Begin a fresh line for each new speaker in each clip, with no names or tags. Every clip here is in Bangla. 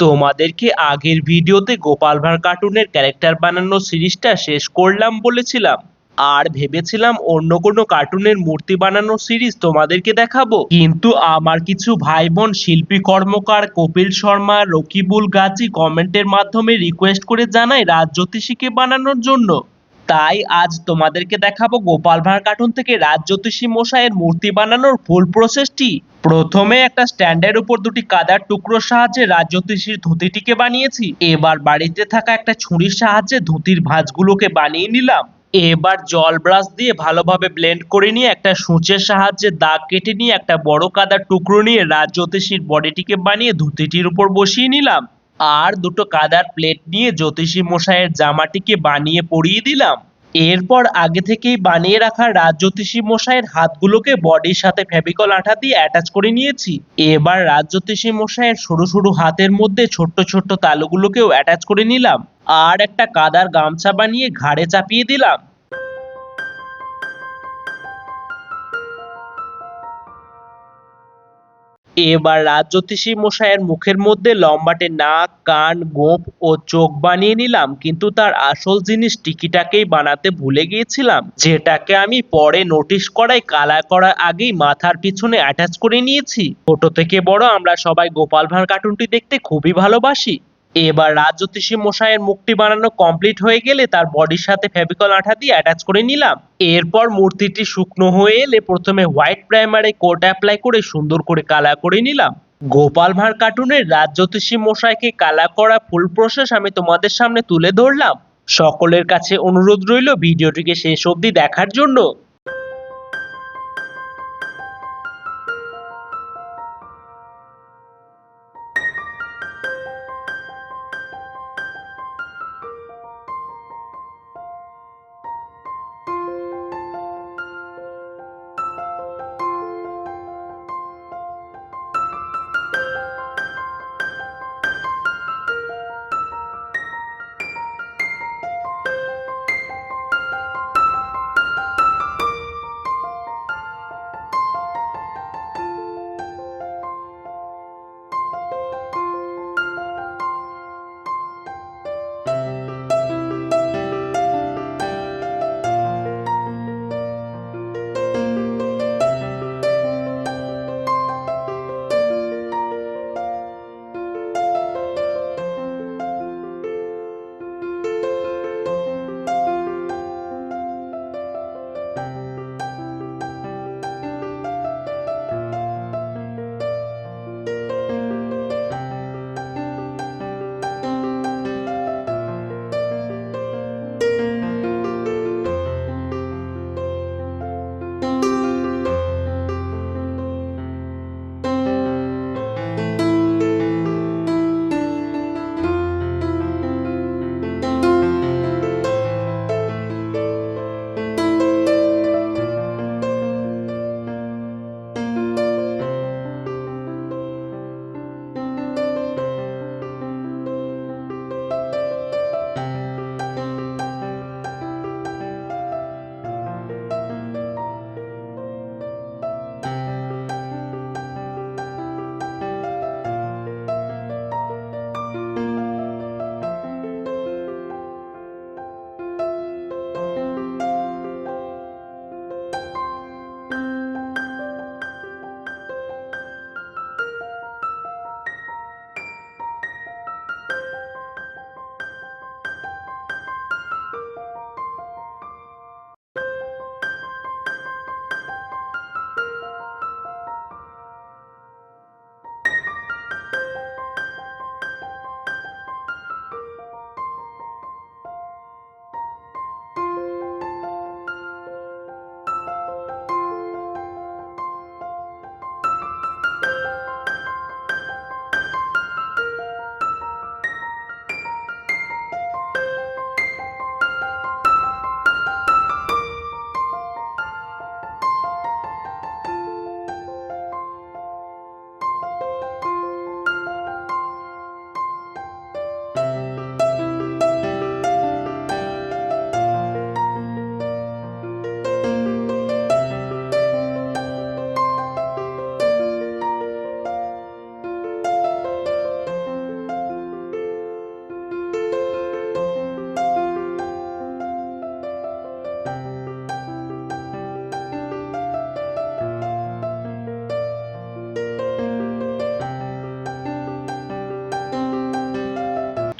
তোমাদেরকে আগের ভিডিওতে গোপাল ভাঁড় কার্টুনের ক্যারেক্টার বানানো সিরিজটা শেষ করলাম বলেছিলাম। আর ভেবেছিলাম অন্য কোনো কার্টুনের মূর্তি বানানো সিরিজ তোমাদেরকে দেখাবো। কিন্তু আমার কিছু ভাই বোন শিল্পী কর্মকার কপিল শর্মা, রকিবুল গাজী কমেন্টের মাধ্যমে রিকোয়েস্ট করে জানায় রাজ জ্যোতিষীকে বানানোর জন্য। তাই আজ তোমাদেরকে দেখাবো গোপাল ভাঁড় কার্টুন থেকে রাজ জ্যোতিষী মশাইয়ের মূর্তি বানানোর ফুল প্রসেসটি প্রথমে একটা স্ট্যান্ডের উপর দুটি কাদার টুকরোর সাহায্যে রাজ জ্যোতিষীর ধুতিটিকে বানিয়েছি। এবার বাড়িতে থাকা একটা ছুরির সাহায্যে ধুতির ভাঁজগুলোকে বানিয়ে নিলাম। এবার জল ব্রাশ দিয়ে ভালোভাবে ব্লেন্ড করে নিয়ে একটা সূচের সাহায্যে দাগ কেটে নিয়ে একটা বড় কাদার টুকরো নিয়ে রাজ জ্যোতিষীর বডিটিকে বানিয়ে ধুতিটির উপর বসিয়ে নিলাম। আর দুটো কাদার প্লেট নিয়ে জ্যোতিষী মশাইয়ের জামাটিকে বানিয়ে পরিয়ে দিলাম। এরপর আগে থেকেই বানিয়ে রাখা রাজ জ্যোতিষী মশাইয়ের হাতগুলোকে বডির সাথে ফেভিকল আঠা দিয়ে অ্যাটাচ করে নিয়েছি। এবার রাজ জ্যোতিষী মশাইয়ের সরু সরু হাতের মধ্যে ছোট্ট ছোট্ট তালুগুলোকেও অ্যাটাচ করে নিলাম। আর একটা কাদার গামছা বানিয়ে ঘাড়ে চাপিয়ে দিলাম। এবার রাজ জ্যোতিষী মশাইয়ের মুখের মধ্যে লম্বাটে নাক, কান, গোপ ও চোখ বানিয়ে নিলাম, কিন্তু তার আসল জিনিস টিকিটাকেই বানাতে ভুলে গিয়েছিলাম, যেটাকে আমি পরে নোটিশ করায় কালা করার আগেই মাথার পিছনে অ্যাটাচ করে নিয়েছি। ছোট থেকে বড় আমরা সবাই গোপাল ভাঁড় কার্টুনটি দেখতে খুবই ভালোবাসি। এবার রাজ জ্যোতিষী মশাইয়ের মুখটি বানানো কমপ্লিট হয়ে গেলে তার বডির সাথে ফেভিকল আঠা দিয়ে অ্যাটাচ করে নিলাম। এরপর মূর্তিটি শুকনো হয়ে এলে প্রথমে হোয়াইট প্রাইমারে কোট অ্যাপ্লাই করে সুন্দর করে কালার করে নিলাম। গোপাল ভাঁড় কার্টুনের রাজ জ্যোতিষী মশাইকে কালার করা ফুল প্রসেস আমি তোমাদের সামনে তুলে ধরলাম। সকলের কাছে অনুরোধ রইল ভিডিওটিকে শেষ অবধি দেখার জন্য।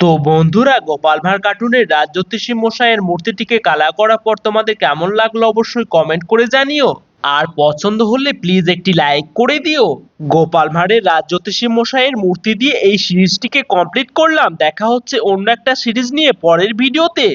তো বন্ধুরা, গোপাল ভাঁড় কার্টুনের রাজ্যোতিষী মশাইয়ের মূর্তিটিকে কালার করার পর তোমাদের কেমন লাগল অবশ্যই কমেন্ট করে জানিও। আর পছন্দ হলে প্লিজ একটি লাইক করে দিও। গোপাল ভাঁড়ের রাজ্যোতিষী মশাইয়ের মূর্তি দিয়ে এই সিরিজটিকে কমপ্লিট করলাম। দেখা হচ্ছে অন্য একটা সিরিজ নিয়ে পরের ভিডিওতে